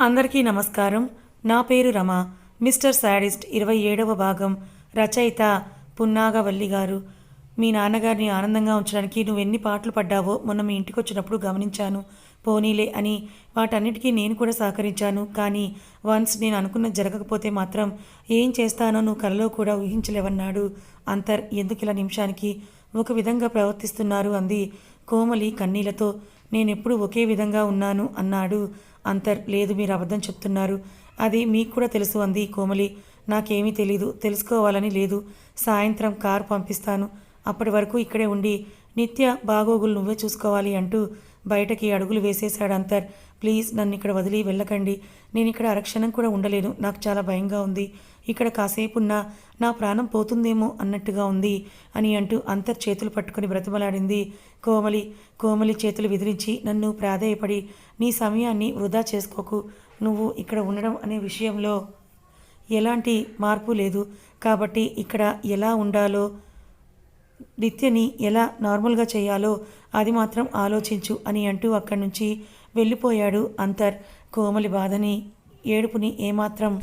అందరికీ నమస్కారం. నా పేరు రమ. మిస్టర్ శాడిస్ట్ ఇరవై ఏడవ భాగం. రచయిత పున్నాగవల్లి గారు. మీ నాన్నగారిని ఆనందంగా ఉంచడానికి నువ్వు ఎన్ని పాటలు పడ్డావో మొన్న మీ ఇంటికి వచ్చినప్పుడు గమనించాను. పోనీలే అని వాటన్నిటికీ నేను కూడా సహకరించాను. కానీ వన్స్ నేను అనుకున్నది జరగకపోతే మాత్రం ఏం చేస్తానో నువ్వు కలలో కూడా ఊహించలేవన్నాడు. అంతర్ ఎందుకు ఇలా నిమిషానికి ఒక విధంగా ప్రవర్తిస్తున్నారు అంది కోమలి కన్నీలతో నేనెప్పుడు ఒకే విధంగా ఉన్నాను అన్నాడు అంతర్ లేదు మీరు అబద్ధం చెప్తున్నారు. అది మీకు కూడా తెలుసు అంది కోమలి. నాకేమీ తెలీదు తెలుసుకోవాలని లేదు. సాయంత్రం కారు పంపిస్తాను. అప్పటి వరకు ఇక్కడే ఉండి నిత్య బాగోగులు నువ్వే చూసుకోవాలి అంటూ బయటకి అడుగులు వేసేశాడు అంతర్. ప్లీజ్ నన్ను ఇక్కడ వదిలి వెళ్ళకండి. నేను ఇక్కడ అరక్షణం కూడా ఉండలేను. నాకు చాలా భయంగా ఉంది. ఇక్కడ కాసేపున్నా నా ప్రాణం పోతుందేమో అన్నట్టుగా ఉంది అని అంటూ అంతర్ చేతులు పట్టుకొని బ్రతిమలాడింది. కోమలి కోమలి చేతులు విదిరించి నన్ను ప్రాధేయపడి నీ సమయాన్ని వృధా చేసుకోకు. నువ్వు ఇక్కడ ఉండడం అనే విషయంలో ఎలాంటి మార్పు లేదు. కాబట్టి ఇక్కడ ఎలా ఉండాలో నిత్యని ఎలా నార్మల్గా చేయాలో అది మాత్రం ఆలోచించు అని అంటూ అక్కడి నుంచి వెళ్ళిపోయాడు అంతర్. కోమలి బాధని ఏడుపుని ఏమాత్రం.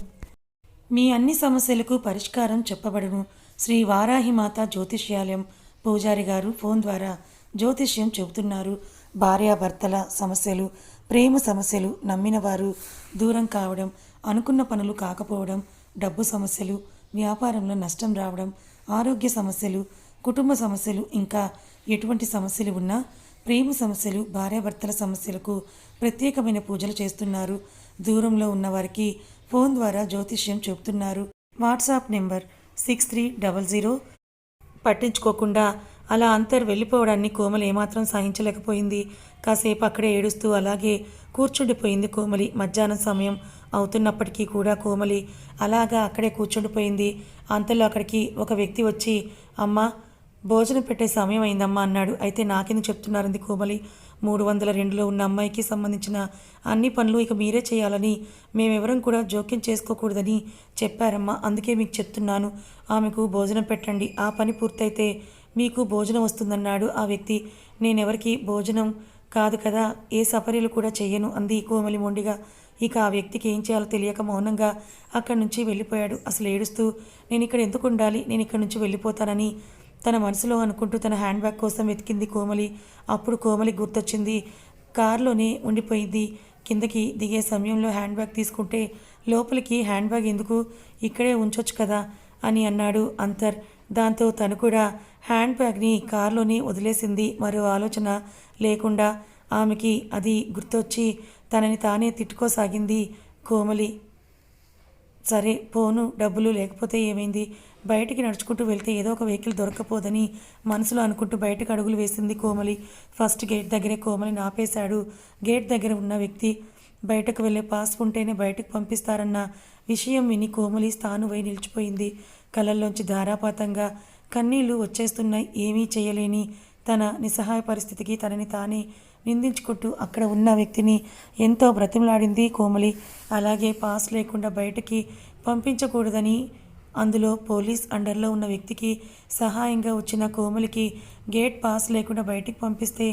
మీ అన్ని సమస్యలకు పరిష్కారం చెప్పబడును. శ్రీ వారాహిమాత జ్యోతిష్యాలయం పూజారి గారు ఫోన్ ద్వారా జ్యోతిష్యం చెబుతున్నారు. భార్యాభర్తల సమస్యలు ప్రేమ సమస్యలు నమ్మినవారు దూరం కావడం అనుకున్న పనులు కాకపోవడం డబ్బు సమస్యలు వ్యాపారంలో నష్టం రావడం ఆరోగ్య సమస్యలు కుటుంబ సమస్యలు ఇంకా ఎటువంటి సమస్యలు ఉన్నా ప్రేమ సమస్యలు భార్యాభర్తల సమస్యలకు ప్రత్యేకమైన పూజలు చేస్తున్నారు. దూరంలో ఉన్న వారికి ఫోన్ ద్వారా జ్యోతిష్యం చెబుతున్నారు. WhatsApp number six three double zero. పట్టించుకోకుండా అలా అంతర్ వెళ్ళిపోవడాన్ని కోమలి ఏమాత్రం సహించలేకపోయింది. కాసేపు అక్కడే ఏడుస్తూ అలాగే కూర్చుండిపోయింది కోమలి. మధ్యాహ్నం సమయం అవుతున్నప్పటికీ కూడా కోమలి అలాగా అక్కడే కూర్చుండిపోయింది. అంతలో అక్కడికి ఒక వ్యక్తి వచ్చి అమ్మ భోజనం పెట్టే సమయం అయిందమ్మా అన్నాడు. అయితే నాకెందుకు చెప్తున్నారంది కోమలి? మూడు వందల రెండులో ఉన్న అమ్మాయికి సంబంధించిన అన్ని పనులు ఇక మీరే చేయాలని మేమెవరం కూడా జోక్యం చేసుకోకూడదని చెప్పారమ్మా. అందుకే మీకు చెప్తున్నాను. ఆమెకు భోజనం పెట్టండి. ఆ పని పూర్తయితే మీకు భోజనం వస్తుందన్నాడు ఆ వ్యక్తి. నేనెవరికి భోజనం కాదు కదా ఏ సఫరీలు కూడా చెయ్యను అంది కోమలి మొండిగా. ఇక ఆ వ్యక్తికి ఏం చేయాలో తెలియక మౌనంగా అక్కడి నుంచి వెళ్ళిపోయాడు. అసలు ఏడుస్తూ నేను ఇక్కడ ఎందుకు ఉండాలి నేను ఇక్కడ నుంచి వెళ్ళిపోతానని తన మనసులో అనుకుంటూ తన హ్యాండ్ బ్యాగ్ కోసం వెతికింది కోమలి. అప్పుడు కోమలి గుర్తొచ్చింది. కారులోనే ఉండిపోయింది. కిందకి దిగే సమయంలో హ్యాండ్ బ్యాగ్ తీసుకుంటే లోపలికి హ్యాండ్ బ్యాగ్ ఎందుకు? ఇక్కడే ఉంచొచ్చు కదా అని అన్నాడు అంతర్. దాంతో తను కూడా హ్యాండ్ బ్యాగ్ని కారులోనే వదిలేసింది. మరో ఆలోచన లేకుండా ఆమెకి అది గుర్తొచ్చి తనని తానే తిట్టుకోసాగింది కోమలి. సరే పోను డబ్బులు లేకపోతే ఏమైంది? బయటికి నడుచుకుంటూ వెళ్తే ఏదో ఒక వెహికల్ దొరకపోదని మనసులో అనుకుంటూ బయటకు అడుగులు వేసింది కోమలి. ఫస్ట్ గేట్ దగ్గరే కోమలిని ఆపేశాడు గేట్ దగ్గర ఉన్న వ్యక్తి బయటకు వెళ్ళే పాస్ ఉంటేనే బయటకు పంపిస్తారన్న విషయం విని కోమలి స్థానువై నిలిచిపోయింది. కళ్ళల్లోంచి ధారాపాతంగా కన్నీళ్ళు వచ్చేస్తున్నాయి. ఏమీ చేయలేని తన నిస్సహాయ పరిస్థితికి తనని తానే నిందించుకుంటూ అక్కడ ఉన్న వ్యక్తిని ఎంతో బ్రతిమలాడింది కోమలి. అలాగే పాస్ లేకుండా బయటకి పంపించకూడదని అందులో పోలీస్ అండర్లో ఉన్న వ్యక్తికి సహాయంగా వచ్చిన కోమలికి గేట్ పాస్ లేకుండా బయటికి పంపిస్తే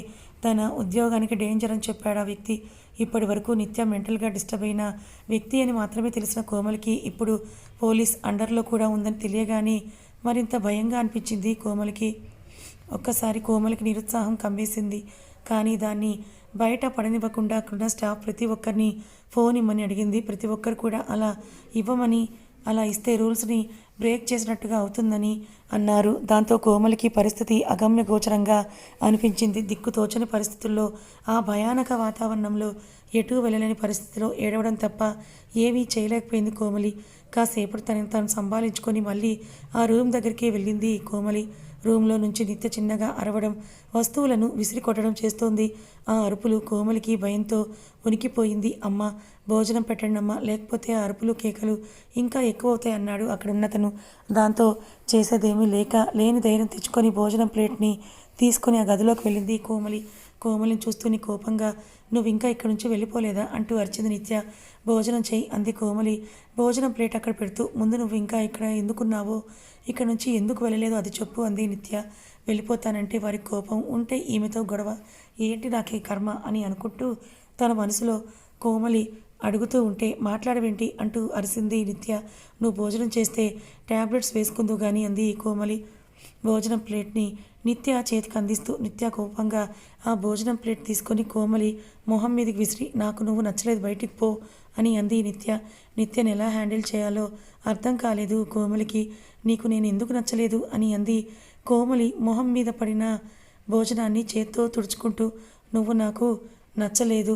తన ఉద్యోగానికి డేంజర్ అని చెప్పాడు ఆ వ్యక్తి. ఇప్పటి వరకు నిత్యం మెంటల్గా డిస్టర్బ్ అయిన వ్యక్తి అని మాత్రమే తెలిసిన కోమలికి ఇప్పుడు పోలీస్ అండర్లో కూడా ఉందని తెలియగానే మరింత భయంగా అనిపించింది కోమలికి. ఒక్కసారి కోమలికి నిరుత్సాహం కమ్మేసింది. కానీ దాన్ని బయట పడనివ్వకుండా అక్కడున్న స్టాఫ్ ప్రతి ఒక్కరిని ఫోన్ ఇమ్మని అడిగింది. ప్రతి ఒక్కరు కూడా అలా ఇవ్వమని అలా ఇస్తే రూల్స్ని బ్రేక్ చేసినట్టుగా అవుతుందని అన్నారు. దాంతో కోమలికి పరిస్థితి అగమ్య గోచరంగా అనిపించింది. దిక్కుతోచని పరిస్థితుల్లో ఆ భయానక వాతావరణంలో ఎటూ వెళ్ళలేని పరిస్థితిలో ఏడవడం తప్ప ఏమీ చేయలేకపోయింది కోమలి. కాసేపటి తనని తాను సంభాలించుకొని మళ్ళీ ఆ రూమ్ దగ్గరికి వెళ్ళింది కోమలి. రూమ్లో నుంచి నిత్య చిన్నగా అరవడం వస్తువులను విసిరి కొట్టడం చేస్తోంది. ఆ అరుపులు కోమలికి భయంతో ఉనికిపోయింది. అమ్మ భోజనం పెట్టండి అమ్మ లేకపోతే ఆ అరుపులు కేకలు ఇంకా ఎక్కువ అవుతాయి అన్నాడు అక్కడున్నతను. దాంతో చేసేదేమీ లేక లేని ధైర్యం తెచ్చుకొని భోజనం ప్లేట్ని తీసుకొని ఆ గదిలోకి వెళ్ళింది కోమలి. కోమలిని చూస్తూనే కోపంగా నువ్వు ఇంకా ఇక్కడి నుంచి వెళ్ళిపోలేదా? అంటూ అరిచింది నిత్య. భోజనం చేయి అంది కోమలి. భోజనం ప్లేట్ అక్కడ పెడుతూ ముందు నువ్వు ఇంకా ఇక్కడ ఎందుకున్నావో ఇక్కడ నుంచి ఎందుకు వెళ్ళలేదో అది చెప్పు అంది నిత్య. వెళ్ళిపోతానంటే వారి కోపం ఉంటే ఈమెతో గొడవ ఏంటి నాకే కర్మ? అని అనుకుంటూ తన మనసులో కోమలి అడుగుతూ ఉంటే మాట్లాడవేంటి? అంటూ అరిసింది నిత్య. నువ్వు భోజనం చేస్తే ట్యాబ్లెట్స్ వేసుకుందు కానీ అంది కోమలి. భోజనం ప్లేట్ని నిత్య చేతికి అందిస్తూ నిత్య కోపంగా ఆ భోజనం ప్లేట్ తీసుకొని కోమలి మొహం మీదకి విసిరి నాకు నువ్వు నచ్చలేదు బయటికి పో అని అంది నిత్య. నిత్యను ఎలా హ్యాండిల్ చేయాలో అర్థం కాలేదు కోమలికి. నీకు నేను ఎందుకు నచ్చలేదు? అని అంది కోమలి మొహం మీద పడిన భోజనాన్ని చేత్తో తుడుచుకుంటూ నువ్వు నాకు నచ్చలేదు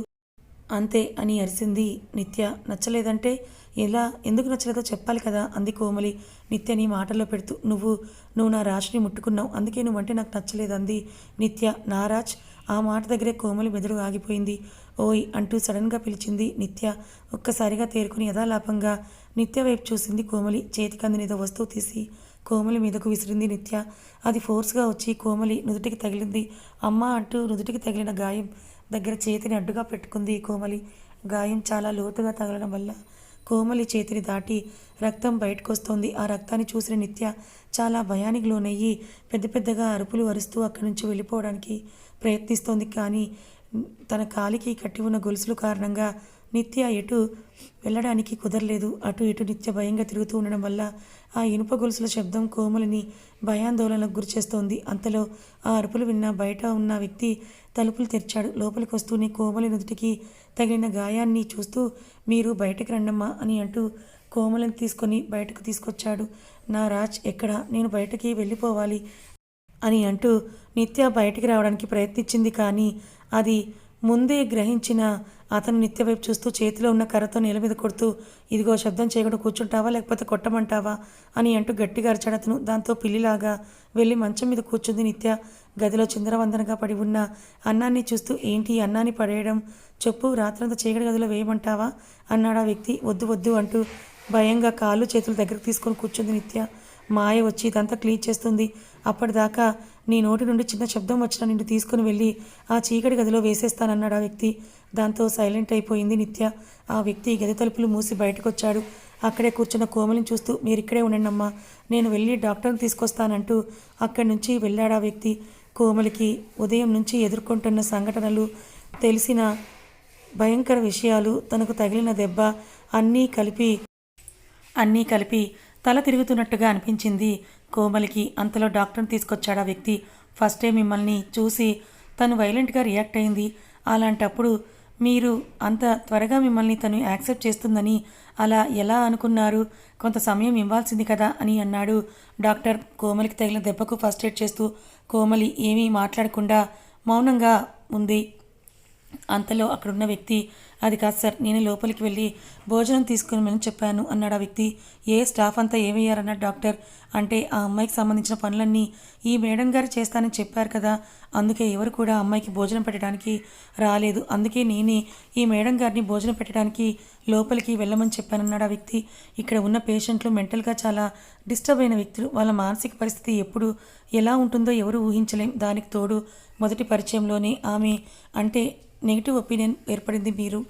అంతే అని అరిసింది నిత్య. నచ్చలేదంటే ఎలా? ఎందుకు నచ్చలేదో చెప్పాలి కదా అంది కోమలి. నిత్య నీ మాటల్లో పెడుతూ నువ్వు నువ్వు నా రాజ్ని ముట్టుకున్నావు అందుకే నువ్వంటే నాకు నచ్చలేదు అంది నిత్య. నా రాజ్? ఆ మాట దగ్గరే కోమలి మెదడు ఆగిపోయింది. ఓయ్ అంటూ సడన్గా పిలిచింది నిత్య. ఒక్కసారిగా తేరుకుని యథాలాపంగా నిత్య వైపు చూసింది కోమలి. చేతికి అందిన వస్తువు తీసి కోమలి మీదకు విసిరింది నిత్య. అది ఫోర్స్గా వచ్చి కోమలి నుదుటికి తగిలింది. అమ్మ అంటూ నుదుటికి తగిలిన గాయం దగ్గర చేతిని అడ్డుగా పెట్టుకుంది కోమలి. గాయం చాలా లోతుగా తగలడం వల్ల కోమలి చేతిని దాటి రక్తం బయటకొస్తోంది. ఆ రక్తాన్ని చూసిన నిత్య చాలా భయానికి లోనయ్యి పెద్ద పెద్దగా అరుపులు అరుస్తూ అక్కడి నుంచి వెళ్ళిపోవడానికి ప్రయత్నిస్తోంది. కానీ తన కాలికి కట్టి ఉన్న గొలుసులు కారణంగా నిత్య ఎటు వెళ్ళడానికి కుదరలేదు. అటు ఇటు నిత్య భయంగా తిరుగుతూ ఉండడం వల్ల ఆ ఇనుప గొలుసుల శబ్దం కోమలిని భయాందోళనకు గురిచేస్తోంది అంతలో ఆ అరుపులు విన్న బయట ఉన్న వ్యక్తి తలుపులు తెరిచాడు. లోపలికి వస్తూనే కోమలి నుదుటికి తగిలిన గాయాన్ని చూస్తూ మీరు బయటకు రండమ్మా అని అంటూ కోమలిని తీసుకొని బయటకు తీసుకొచ్చాడు. నా రాజ్ ఎక్కడ? నేను బయటకి వెళ్ళిపోవాలి అని అంటూ నిత్య బయటికి రావడానికి ప్రయత్నించింది కానీ అది ముందే గ్రహించిన అతను నిత్య వైపు చూస్తూ చేతిలో ఉన్న కర్రతో నేల మీద కొడుతూ ఇదిగో శబ్దం చేయకుండా కూర్చుంటావా? లేకపోతే కొట్టమంటావా? అని అంటూ గట్టిగా అరిచాడు అతను. దాంతో పిల్లిలాగా వెళ్ళి మంచం మీద కూర్చుంది నిత్య. గదిలో చిందరవందనగా పడి ఉన్న అన్నాన్ని చూస్తూ ఏంటి అన్నాన్ని పడేయడం? చెప్పు రాత్రంతా చీకటి గదిలో వేయమంటావా? అన్నాడు ఆ వ్యక్తి. వద్దు వద్దు అంటూ భయంగా కాళ్ళు చేతులు దగ్గరకు తీసుకొని కూర్చుంది నిత్య. మాయ వచ్చి ఇదంతా క్లీన్ చేస్తుంది. అప్పటిదాకా నీ నోటి నుండి చిన్న శబ్దం వచ్చినా నిన్ను తీసుకుని వెళ్ళి ఆ చీకటి గదిలో వేసేస్తానన్నాడు ఆ వ్యక్తి. దాంతో సైలెంట్ అయిపోయింది నిత్య. ఆ వ్యక్తి గది తలుపులు మూసి బయటకు వచ్చాడు అక్కడే కూర్చున్న కోమలిని చూస్తూ మీరిక్కడే ఉండండి అమ్మా నేను వెళ్ళి డాక్టర్ని తీసుకొస్తానంటూ అక్కడి నుంచి వెళ్ళాడు ఆ వ్యక్తి. కోమలికి ఉదయం నుంచి ఎదుర్కొంటున్న సంఘటనలు తెలిసిన భయంకర విషయాలు తనకు తగిలిన దెబ్బ అన్నీ కలిపి అన్నీ కలిపి తల తిరుగుతున్నట్టుగా అనిపించింది. కోమలికి అంతలో డాక్టర్ని తీసుకొచ్చాడు ఆ వ్యక్తి. ఫస్ట్ టైం మిమ్మల్ని చూసి తను వైలెంట్గా రియాక్ట్ అయింది. అలాంటప్పుడు మీరు అంత త్వరగా మిమ్మల్ని తను యాక్సెప్ట్ చేస్తుందని అలా ఎలా అనుకున్నారు? కొంత సమయం ఇవ్వాల్సింది కదా అని అన్నాడు. డాక్టర్ కోమలికి తగిలిన దెబ్బకు ఫస్ట్ ఎయిడ్ చేస్తూ కోమలి ఏమీ మాట్లాడకుండా మౌనంగా ఉంది. అంతలో అక్కడున్న వ్యక్తి అది కాదు సార్ నేను లోపలికి వెళ్ళి భోజనం తీసుకుని చెప్పాను అన్నాడు ఆ వ్యక్తి. ఏ స్టాఫ్ అంతా ఏమయ్యారన్నాడు డాక్టర్? అంటే ఆ అమ్మాయికి సంబంధించిన పనులన్నీ ఈ మేడం గారు చేస్తానని చెప్పారు కదా అందుకే ఎవరు కూడా అమ్మాయికి భోజనం పెట్టడానికి రాలేదు. అందుకే నేనే ఈ మేడం గారిని భోజనం పెట్టడానికి లోపలికి వెళ్ళమని చెప్పానన్నాడు ఆ వ్యక్తి. ఇక్కడ ఉన్న పేషెంట్లు మెంటల్గా చాలా డిస్టర్బ్ అయిన వ్యక్తులు. వాళ్ళ మానసిక పరిస్థితి ఎప్పుడు ఎలా ఉంటుందో ఎవరు ఊహించలేం. దానికి తోడు మొదటి పరిచయంలోనే ఆమె అంటే నెగిటివ్ ఒపీనియన్ ఏర్పడింది మీరు.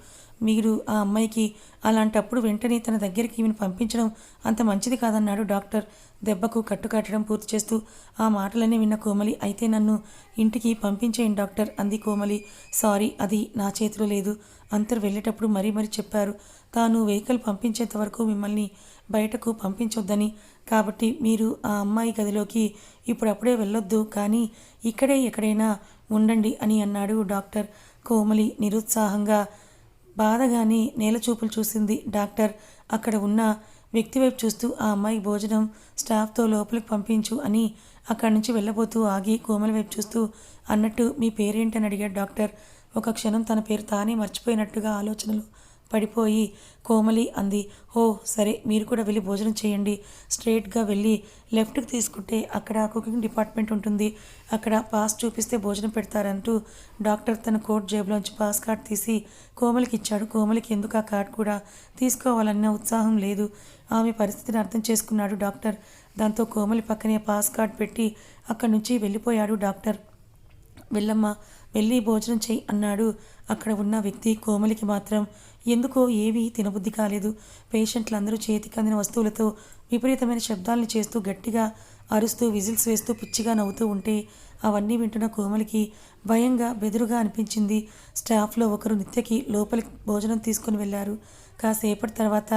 మీరు ఆ అమ్మాయికి అలాంటప్పుడు వెంటనే తన దగ్గరికి ఈమెను పంపించడం అంత మంచిది కాదన్నాడు డాక్టర్. దెబ్బకు కట్టుకట్టడం పూర్తి చేస్తూ ఆ మాటలన్నీ విన్న కోమలి అయితే నన్ను ఇంటికి పంపించేయండి డాక్టర్ అంది కోమలి. సారీ అది నా చేతిలో లేదు. అంతరు వెళ్ళేటప్పుడు మరీ మరీ చెప్పారు. తాను వెహికల్ పంపించేంత వరకు మిమ్మల్ని బయటకు పంపించొద్దని. కాబట్టి మీరు ఆ అమ్మాయి గదిలోకి ఇప్పుడప్పుడే వెళ్ళొద్దు. కానీ ఇక్కడే ఎక్కడైనా ఉండండి అని అన్నాడు డాక్టర్. కోమలి నిరుత్సాహంగా బాధగాని నేల చూపులు చూసింది డాక్టర్. అక్కడ ఉన్న వ్యక్తి వైపు చూస్తూ ఆ అమ్మాయి భోజనం స్టాఫ్తో లోపలికి పంపించు అని అక్కడి నుంచి వెళ్ళబోతూ ఆగి కోమలి వైపు చూస్తూ అన్నట్టు మీ పేరేంటని అడిగాడు డాక్టర్. ఒక క్షణం తన పేరు తానే మర్చిపోయినట్టుగా ఆలోచనలు పడిపోయి కోమలి అంది. ఓ సరే మీరు కూడా వెళ్ళి భోజనం చేయండి. స్ట్రేట్గా వెళ్ళి లెఫ్ట్కి తీసుకుంటే అక్కడ కుకింగ్ డిపార్ట్మెంట్ ఉంటుంది. అక్కడ పాస్ చూపిస్తే భోజనం పెడతారంటూ డాక్టర్ తన కోట్ జేబులోంచి పాస్ కార్డ్ తీసి కోమలికి ఇచ్చాడు. కోమలికి ఎందుకు ఆ కార్డ్ కూడా తీసుకోవాలన్న ఉత్సాహం లేదు. ఆమె పరిస్థితిని అర్థం చేసుకున్నాడు డాక్టర్. దాంతో కోమలి పక్కనే పాస్ కార్డ్ పెట్టి అక్కడి నుంచి వెళ్ళిపోయాడు డాక్టర్. వెళ్ళమ్మా వెళ్ళి భోజనం చెయ్యి అన్నాడు. అక్కడ ఉన్న వ్యక్తి కోమలికి మాత్రం ఎందుకో ఏవీ తినబుద్ధి కాలేదు. పేషెంట్లందరూ చేతికి అందిన వస్తువులతో విపరీతమైన శబ్దాలను చేస్తూ గట్టిగా అరుస్తూ విజిల్స్ వేస్తూ పిచ్చిగా నవ్వుతూ ఉంటే అవన్నీ వింటున్న కోమలికి భయంగా బెదురుగా అనిపించింది. స్టాఫ్లో ఒకరు నిత్యకి లోపలికి భోజనం తీసుకుని వెళ్ళారు కాసేపటి తర్వాత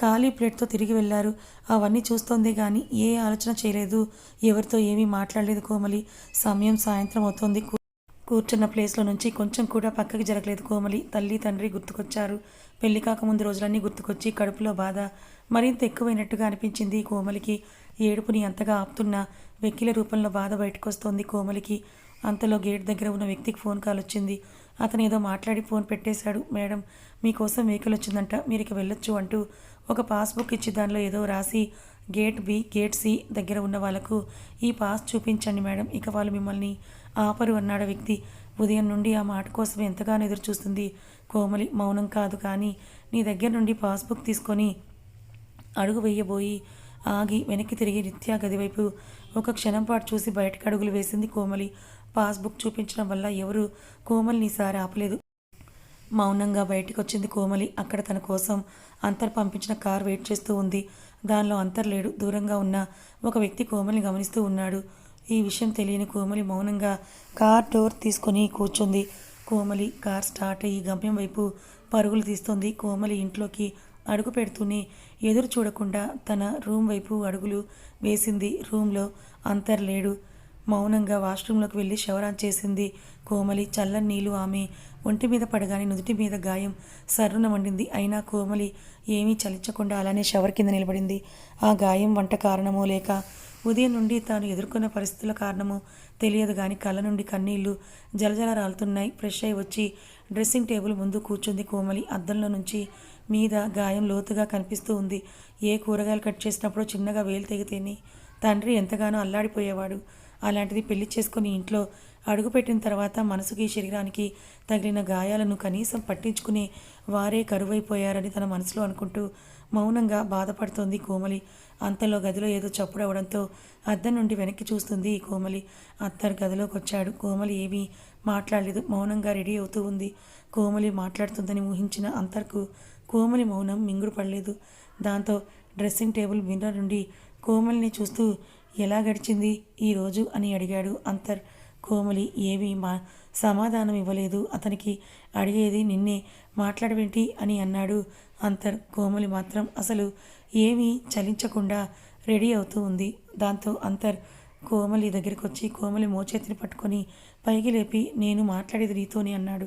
ఖాళీ ప్లేట్తో తిరిగి వెళ్ళారు అవన్నీ చూస్తోంది కానీ ఏ ఆలోచన చేయలేదు. ఎవరితో ఏమీ మాట్లాడలేదు కోమలి. సమయం సాయంత్రం అవుతోంది. కూర్చున్న ప్లేస్లో నుంచి కొంచెం కూడా పక్కకి జరగలేదు. కోమలి తల్లి తండ్రి గుర్తుకొచ్చారు. పెళ్ళి కాకముందు రోజులన్నీ గుర్తుకొచ్చి కడుపులో బాధ మరింత ఎక్కువైనట్టుగా అనిపించింది కోమలికి. ఏడుపుని అంతగా ఆపుతున్న వెక్కిల రూపంలో బాధ బయటకొస్తోంది కోమలికి. అంతలో గేట్ దగ్గర ఉన్న వ్యక్తికి ఫోన్ కాల్ వచ్చింది. అతను ఏదో మాట్లాడి ఫోన్ పెట్టేశాడు. మేడం మీకోసం వెహికల్ వచ్చిందంట మీరు ఇక వెళ్ళొచ్చు అంటూ ఒక పాస్బుక్ ఇచ్చి దానిలో ఏదో రాసి గేట్ బి గేట్ సి దగ్గర ఉన్న వాళ్ళకు ఈ పాస్ చూపించండి మేడం ఇక వాళ్ళు మిమ్మల్ని ఆపరు అన్నాడు వ్యక్తి. ఉదయం నుండి ఆ మాట కోసం ఎంతగానో ఎదురుచూస్తుంది. కోమలి మౌనం కాదు కానీ నీ దగ్గర నుండి పాస్బుక్ తీసుకొని అడుగు వేయబోయి ఆగి వెనక్కి తిరిగి నిత్యా గదివైపు ఒక క్షణం పాటు చూసి బయటకు అడుగులు వేసింది కోమలి. పాస్బుక్ చూపించడం వల్ల ఎవరు కోమలిని ఈసారి ఆపలేదు. మౌనంగా బయటికి వచ్చింది కోమలి. అక్కడ తన కోసం అంతర్ పంపించిన కార్ వెయిట్ చేస్తూ ఉంది. దానిలో అంతర్ లేడు. దూరంగా ఉన్న ఒక వ్యక్తి కోమలిని గమనిస్తూ ఉన్నాడు. ఈ విషయం తెలియని కోమలి మౌనంగా కార్ డోర్ తీసుకొని కూర్చుంది. కోమలి కార్ స్టార్ట్ అయ్యి గమ్యం వైపు పరుగులు తీస్తుంది. కోమలి ఇంట్లోకి అడుగు పెడుతూనే ఎదురు చూడకుండా తన రూమ్ వైపు అడుగులు వేసింది. రూమ్లో అంతర్ లేడు. మౌనంగా వాష్రూంలోకి వెళ్ళి శవరాన్ చేసింది. కోమలి చల్లని నీళ్ళు ఆమె ఒంటి మీద పడగానే నుదుటి మీద గాయం సర్రున వండింది. అయినా కోమలి ఏమీ చలించకుండా అలానే షవర్ కింద నిలబడింది. ఆ గాయం వంట కారణమో లేక ఉదయం నుండి తాను ఎదుర్కొన్న పరిస్థితుల కారణము తెలియదు కానీ కళ్ళ నుండి కన్నీళ్ళు జలజల రాలుతున్నాయి. ఫ్రెష్ అయి వచ్చి డ్రెస్సింగ్ టేబుల్ ముందు కూర్చుంది కోమలి. అద్దంలో నుంచి మీద గాయం లోతుగా కనిపిస్తూ ఉంది. ఏ కూరగాయలు కట్ చేసినప్పుడు చిన్నగా వేలు తెగితేనే తండ్రి ఎంతగానో అల్లాడిపోయేవాడు. అలాంటిది పెళ్ళి చేసుకుని ఇంట్లో అడుగుపెట్టిన తర్వాత మనసుకి శరీరానికి తగిలిన గాయాలను కనీసం పట్టించుకునే వారే కరువైపోయారని తన మనసులో అనుకుంటూ మౌనంగా బాధపడుతోంది కోమలి. అంతలో గదిలో ఏదో చప్పుడు అవడంతో అద్దం నుండి వెనక్కి చూస్తుంది ఈ కోమలి. అత్తరు గదిలోకి వచ్చాడు. కోమలి ఏమీ మాట్లాడలేదు. మౌనంగా రెడీ అవుతూ ఉంది. కోమలి మాట్లాడుతుందని ఊహించిన అంతర్కు కోమలి మౌనం మింగుడు పడలేదు. దాంతో డ్రెస్సింగ్ టేబుల్ మిర్రర్ నుండి కోమలిని చూస్తూ ఎలా గడిచింది ఈరోజు అని అడిగాడు అంతర్. కోమలి ఏమీ మా సమాధానం ఇవ్వలేదు. అతనికి అడిగేది నిన్నే మాట్లాడవేంటి? అని అన్నాడు అంతర్ కోమలి మాత్రం అసలు ఏమీ చలించకుండా రెడీ అవుతూ ఉంది. దాంతో అంతర్ కోమలి దగ్గరికి వచ్చి కోమలి మోచేతిని పట్టుకొని పైకి లేపి నేను మాట్లాడేది నీతోనే అన్నాడు.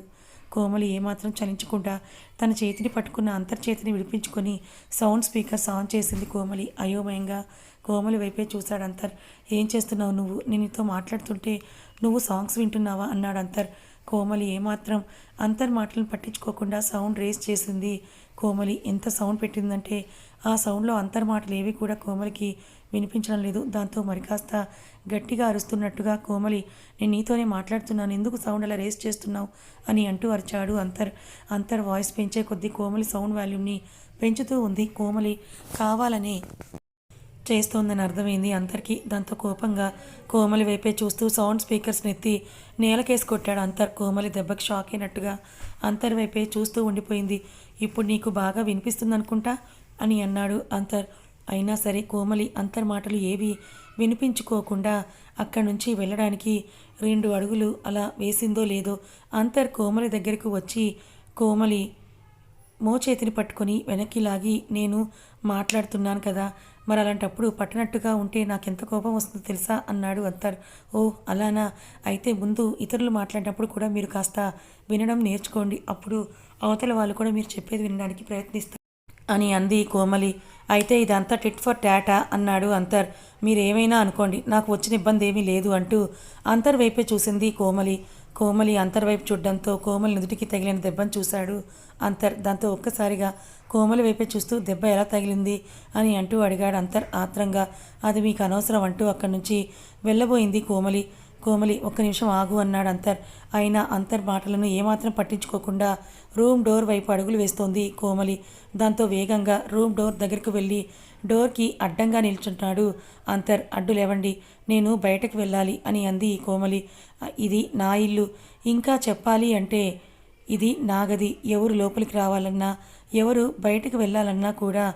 కోమలి ఏమాత్రం చలించకుండా తన చేతిని పట్టుకున్న అంతర్ చేతిని విడిపించుకొని సౌండ్ స్పీకర్స్ ఆన్ చేసింది కోమలి. అయోమయంగా కోమలి వైపే చూశాడు అంతర్. ఏం చేస్తున్నావు నువ్వు? నేను నీతో మాట్లాడుతుంటే నువ్వు సాంగ్స్ వింటున్నావా? అన్నాడు అంతర్. కోమలి ఏమాత్రం అంతర్మాటలను పట్టించుకోకుండా సౌండ్ రేస్ చేసింది. కోమలి ఎంత సౌండ్ పెట్టిందంటే ఆ సౌండ్లో అంతర్ మాటలు ఏవి కూడా కోమలికి వినిపించడం లేదు. దాంతో మరి కాస్త గట్టిగా అరుస్తున్నట్టుగా కోమలి నేను నీతోనే మాట్లాడుతున్నాను. ఎందుకు సౌండ్ అలా రేస్ చేస్తున్నావు? అని అంటూ అరిచాడు అంతర్. అంతర్ వాయిస్ పెంచే కొద్దీ కోమలి సౌండ్ వాల్యూమ్ని పెంచుతూ ఉంది. కోమలి కావాలనే చేస్తోందని అర్థమైంది. అంతర్కి దాంతో కోపంగా కోమలి వైపే చూస్తూ సౌండ్ స్పీకర్స్ నెత్తి నేలకేసి కొట్టాడు అంతర్. కోమలి దెబ్బకి షాక్ అయినట్టుగా అంతర్ వైపే చూస్తూ ఉండిపోయింది. ఇప్పుడు నీకు బాగా వినిపిస్తుంది అనుకుంటా అని అన్నాడు అంతర్. అయినా సరే కోమలి అంతర్ మాటలు ఏవి వినిపించుకోకుండా అక్కడి నుంచి వెళ్ళడానికి రెండు అడుగులు అలా వేసిందో లేదో అంతర్ కోమలి దగ్గరకు వచ్చి కోమలి మోచేతిని పట్టుకొని వెనక్కి లాగి నేను మాట్లాడుతున్నాను కదా మరి అలాంటప్పుడు పట్టనట్టుగా ఉంటే నాకెంత కోపం వస్తుందో తెలుసా? అన్నాడు అంతర్ ఓ అలానా? అయితే ముందు ఇతరులు మాట్లాడినప్పుడు కూడా మీరు కాస్త వినడం నేర్చుకోండి. అప్పుడు అవతల వాళ్ళు కూడా మీరు చెప్పేది వినడానికి ప్రయత్నిస్తారు అని అంది కోమలి. అయితే ఇదంతా టిట్ ఫర్ టాటా అన్నాడు అంతర్. మీరేమైనా అనుకోండి నాకు వచ్చిన ఇబ్బంది ఏమీ లేదు అంటూ అంతర్ వైపే చూసింది కోమలి. కోమలి అంతర్ వైపు చూడడంతో కోమలి నుదుటికి తగిలిన దెబ్బను చూశాడు అంతర్. దాంతో ఒక్కసారిగా కోమలి వైపే చూస్తూ దెబ్బ ఎలా తగిలింది? అని అంటూ అడిగాడు అంతర్ ఆత్రంగా. అది మీకు అనవసరం అంటూ అక్కడి నుంచి వెళ్ళబోయింది కోమలి. కోమలి ఒక్క నిమిషం ఆగు అన్నాడు అంతర్. అయినా అంతర్ మాటలను ఏమాత్రం పట్టించుకోకుండా రూమ్ డోర్ వైపు అడుగులు వేస్తోంది కోమలి. దాంతో వేగంగా రూమ్ డోర్ దగ్గరకు వెళ్ళి డోర్కి అడ్డంగా నిల్చుంటున్నాడు అంతర్. అడ్డు లేవండి నేను బయటకు వెళ్ళాలి అని అంది కోమలి. ఇది నా ఇల్లు. ఇంకా చెప్పాలి అంటే ఇది నా గది. ఎవరు లోపలికి రావాలన్నా ఎవరు బయటకు వెళ్ళాలన్నా కూడా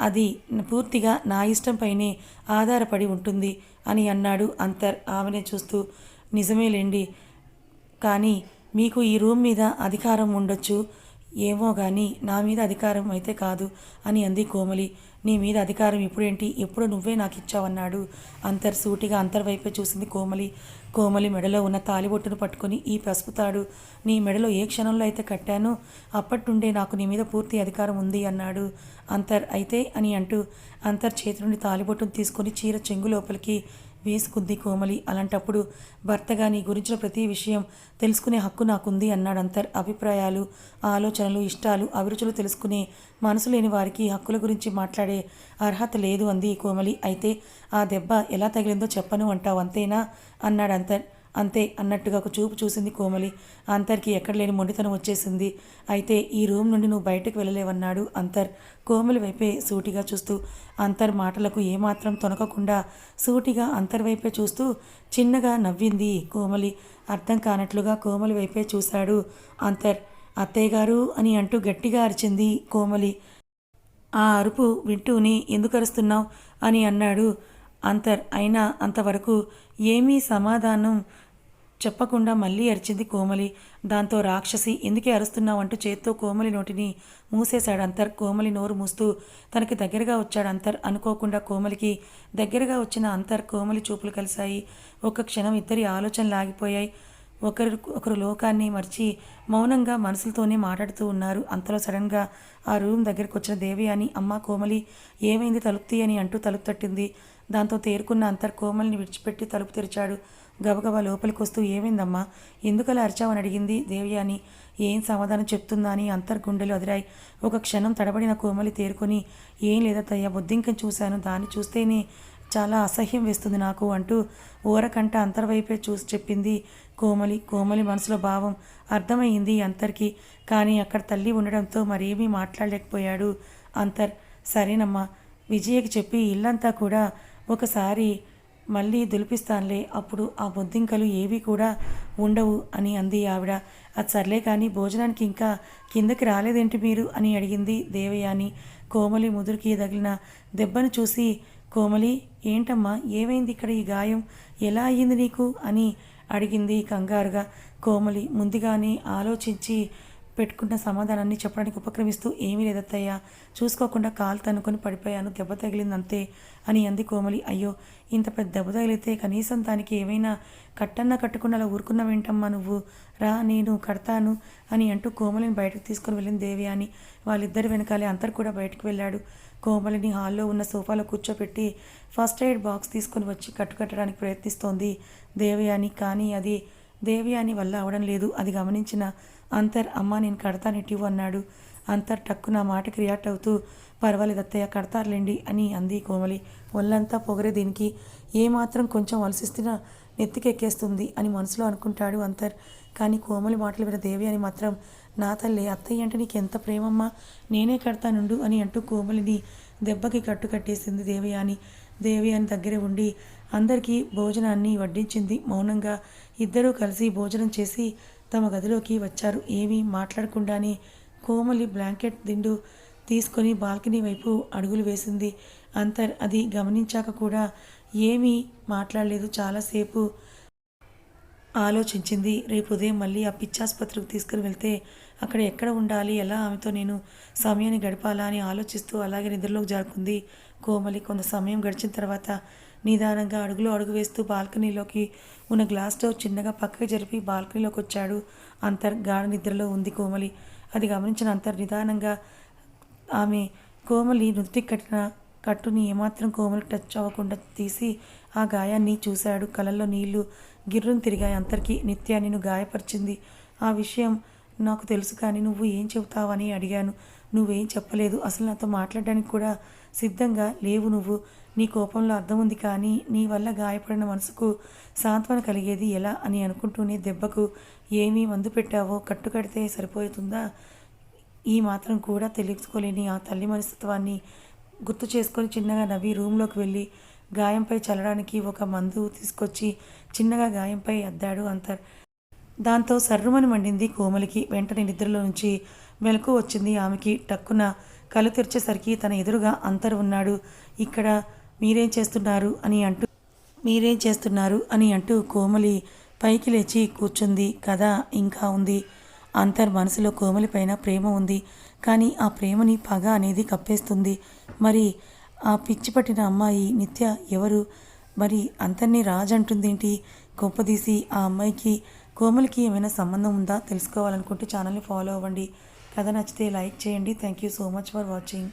అది పూర్తిగా నా ఇష్టంపైనే ఆధారపడి ఉంటుంది అని అన్నాడు అంతర్ ఆమెనే చూస్తూ. నిజమేలేండి కానీ మీకు ఈ రూమ్ మీద అధికారం ఉండొచ్చు. ఏమో కానీ నా మీద అధికారం అయితే కాదు అని అంది కోమలి. నీ మీద అధికారం ఇప్పుడేంటి? ఎప్పుడు నువ్వే నాకు ఇచ్చావన్నాడు అంతర్ సూటిగా అంతర్వైపే చూసింది కోమలి. కోమలి మెడలో ఉన్న తాలిబొట్టును పట్టుకొని ఈ పసుపు తాడు నీ మెడలో ఏ క్షణంలో అయితే కట్టానో అప్పటి నుండే నాకు నీ మీద పూర్తి అధికారం ఉంది అన్నాడు అంతర్. అయితే అని అంటూ అంతర్ చేతి నుండి తాలిబొట్టును తీసుకొని చీర చెంగు లోపలికి వేసుకుంది కోమలి. అలాంటప్పుడు భర్తగా నీ గురించిన ప్రతి విషయం తెలుసుకునే హక్కు నాకుంది అన్నాడు అంతర్. అభిప్రాయాలు ఆలోచనలు ఇష్టాలు అభిరుచులు తెలుసుకునే మనసు లేని వారికి హక్కుల గురించి మాట్లాడే అర్హత లేదు అంది కోమలి. అయితే ఆ దెబ్బ ఎలా తగిలిందో చెప్పను అంటావు అంతేనా? అన్నాడు అంతర్. అంతే అన్నట్టుగా ఒక చూపు చూసింది కోమలి. అంతర్కి ఎక్కడ లేని మొండితనం వచ్చేసింది. అయితే ఈ రూమ్ నుండి నువ్వు బయటకు వెళ్ళలేవన్నాడు అంతర్. కోమలి వైపే సూటిగా చూస్తూ అంతర్ మాటలకు ఏమాత్రం తొనకకుండా సూటిగా అంతర్ వైపే చూస్తూ చిన్నగా నవ్వింది కోమలి. అర్థం కానట్లుగా కోమలి వైపే చూశాడు అంతర్. అత్తయ్య గారు అని అంటూ గట్టిగా అరిచింది కోమలి. ఆ అరుపు వింటూనే ఎందుకు అరుస్తున్నావు అని అన్నాడు అంతర్ అయినా అంతవరకు ఏమీ సమాధానం చెప్పకుండా మళ్ళీ అరిచింది కోమలి. దాంతో రాక్షసి ఎందుకే అరుస్తున్నావు? అంటూ చేత్తో కోమలి నోటిని మూసేశాడు అంతర్. కోమలి నోరు మూస్తూ తనకి దగ్గరగా వచ్చాడు అంతర్ అనుకోకుండా కోమలికి దగ్గరగా వచ్చిన అంతర్ కోమలి చూపులు కలిశాయి. ఒక క్షణం ఇద్దరి ఆలోచనలు ఆగిపోయాయి. ఒకరు ఒకరు లోకాన్ని మర్చి మౌనంగా మనసులతోనే మాట్లాడుతూ ఉన్నారు. అంతలో సడన్గా ఆ రూమ్ దగ్గరికి వచ్చిన దేవి అని అమ్మ కోమలి ఏమైంది తలుపుతీ అని అంటూ తలుపు తట్టింది. దాంతో తేరుకున్న అంతర్ కోమలిని విడిచిపెట్టి తలుపు తెరిచాడు. గబగబా లోపలికి వస్తూ ఏమైందమ్మా? ఎందుకలా అరిచావని అడిగింది దేవ్యాని ఏం సమాధానం చెప్తుందా అని అంతర్ గుండెలు అదిరాయి. ఒక క్షణం తడబడిన కోమలి తేరుకొని ఏం లేదత్తయ్య బొద్దింకని చూశాను. దాన్ని చూస్తేనే చాలా అసహ్యం వేస్తుంది నాకు అంటూ ఊరకంట అంతర్వైపే చూసి చెప్పింది కోమలి. కోమలి మనసులో భావం అర్థమయ్యింది అంతర్కి కానీ అక్కడ తల్లి ఉండడంతో మరేమీ మాట్లాడలేకపోయాడు అంతర్. సరేనమ్మా విజయకి చెప్పి ఇల్లంతా కూడా ఒకసారి మళ్ళీ దులిపిస్తానులే అప్పుడు ఆ బొద్దింకలు ఏవి కూడా ఉండవు అని అంది ఆవిడ. అది సర్లే కానీ భోజనానికి ఇంకా కిందకి రాలేదేంటి మీరు? అని అడిగింది దేవయాని. కోమలి ముదురుకి తగిలిన దెబ్బను చూసి కోమలి ఏంటమ్మా ఏమైంది ఇక్కడ ఈ గాయం? ఎలా అయ్యింది నీకు? అని అడిగింది కంగారుగా. కోమలి ముందుగానే ఆలోచించి పెట్టుకున్న సమాధానాన్ని చెప్పడానికి ఉపక్రమిస్తూ ఏమీ లేదత్తయ్యా. చూసుకోకుండా కాలు తనుకొని పడిపోయాను. దెబ్బ తగిలింది అంతే అని అంది కోమలి. అయ్యో ఇంత పెద్ద దెబ్బ తగిలితే కనీసం దానికి ఏమైనా కట్టన్నా కట్టుకుని అలా ఊరుకున్నావేంటమ్మా నువ్వు? రా నేను కడతాను అని అంటూ కోమలిని బయటకు తీసుకుని వెళ్ళింది దేవి అని వాళ్ళిద్దరి వెనకాలే అంతరు కూడా బయటకు వెళ్ళాడు. కోమలిని హాల్లో ఉన్న సోఫాలో కూర్చోపెట్టి ఫస్ట్ ఎయిడ్ బాక్స్ తీసుకొని వచ్చి కట్టుకట్టడానికి ప్రయత్నిస్తోంది దేవయాని. కానీ అది దేవయాని వల్ల అవడం లేదు. అది గమనించిన అంతర్ అమ్మ నేను కడతానిటివు అన్నాడు. అంతర్ టక్కు నా మాటకి రియాక్ట్ అవుతూ పర్వాలేదు అత్తయ్య కడతారులేండి అని అంది కోమలి. ఒళ్ళంతా పొగరే దీనికి. ఏమాత్రం కొంచెం అలసిస్తున్నా నెత్తికెక్కేస్తుంది అని మనసులో అనుకుంటాడు అంతర్. కానీ కోమలి మాటలు విన దేవి అని మాత్రం నా తల్లి అత్తయ్య అంటే నీకు ఎంత ప్రేమమ్మా? నేనే కడతానుండు అని అంటూ కోమలిని దెబ్బకి కట్టు కట్టేసింది దేవయాని అని దగ్గరే ఉండి అందరికీ భోజనాన్ని వడ్డించింది మౌనంగా. ఇద్దరూ కలిసి భోజనం చేసి తమ గదిలోకి వచ్చారు. ఏమీ మాట్లాడకుండానే కోమలి బ్లాంకెట్ దిండు తీసుకొని బాల్కనీ వైపు అడుగులు వేసింది. అంతర్ అది గమనించాక కూడా ఏమీ మాట్లాడలేదు. చాలాసేపు ఆలోచించింది. రేపు ఉదయం మళ్ళీ ఆ పిచ్చాసుపత్రికి తీసుకుని వెళ్తే అక్కడ ఎక్కడ ఉండాలి? ఎలా ఆమెతో నేను సమయాన్ని గడపాలా అని ఆలోచిస్తూ అలాగే నిద్రలోకి జారుకుంది కోమలి. కొంత సమయం గడిచిన తర్వాత నిదానంగా అడుగులో అడుగు వేస్తూ బాల్కనీలోకి ఉన్న గ్లాస్ డోర్ చిన్నగా పక్కకి జరిపి బాల్కనీలోకి వచ్చాడు. అంతర్ గాఢ నిద్రలో ఉంది కోమలి. అది గమనించిన అంతర్ నిదానంగా ఆమె కోమలి నృతి కట్టిన కట్టుని ఏమాత్రం కోమలి టచ్ అవ్వకుండా తీసి ఆ గాయాన్ని చూశాడు. కళ్ళల్లో నీళ్ళు గిర్రును తిరిగాయి. అంతరికి నిత్య నిన్ను గాయపరిచింది. ఆ విషయం నాకు తెలుసు కానీ నువ్వు ఏం చెబుతావని అడిగాను. నువ్వేం చెప్పలేదు. అసలు నాతో మాట్లాడడానికి కూడా సిద్ధంగా లేవు నువ్వు. నీ కోపంలో అర్థం ఉంది కానీ నీ వల్ల గాయపడిన మనసుకు సాంత్వన కలిగేది ఎలా అని అనుకుంటూనే దెబ్బకు ఏమీ మందు పెట్టావో కట్టుకడితే సరిపోతుందా? ఈ మాత్రం కూడా తెలుసుకోలేని ఆ తల్లి మనస్తత్వాన్ని గుర్తు చేసుకొని చిన్నగా నవ్వి రూమ్లోకి వెళ్ళి గాయంపై చల్లడానికి ఒక మందు తీసుకొచ్చి చిన్నగా గాయంపై అద్దాడు అంతర్. దాంతో సర్రుమని మండింది కోమలికి. వెంటనే నిద్రలో నుంచి మెలకు వచ్చింది ఆమెకి. టక్కున కళ్ళు తెరిచేసరికి తన ఎదురుగా అంతర్ ఉన్నాడు. ఇక్కడ మీరేం చేస్తున్నారు అని అంటూ మీరేం చేస్తున్నారు అని అంటూ కోమలి పైకి లేచి కూర్చుంది. కథ ఇంకా ఉంది. అంతర్ మనసులో కోమలి పైన ప్రేమ ఉంది. కానీ ఆ ప్రేమని పగ అనేది కప్పేస్తుంది. మరి ఆ పిచ్చి పట్టిన అమ్మాయి నిత్య ఎవరు? మరి అంతర్ని రాజ్ అంటుందేంటి? గొప్పదీసి ఆ అమ్మాయికి కోమలికి ఏమైనా సంబంధం ఉందా? తెలుసుకోవాలనుకుంటే ఛానల్ని ఫాలో అవ్వండి. కథ నచ్చితే లైక్ చేయండి. Thank you so much for watching.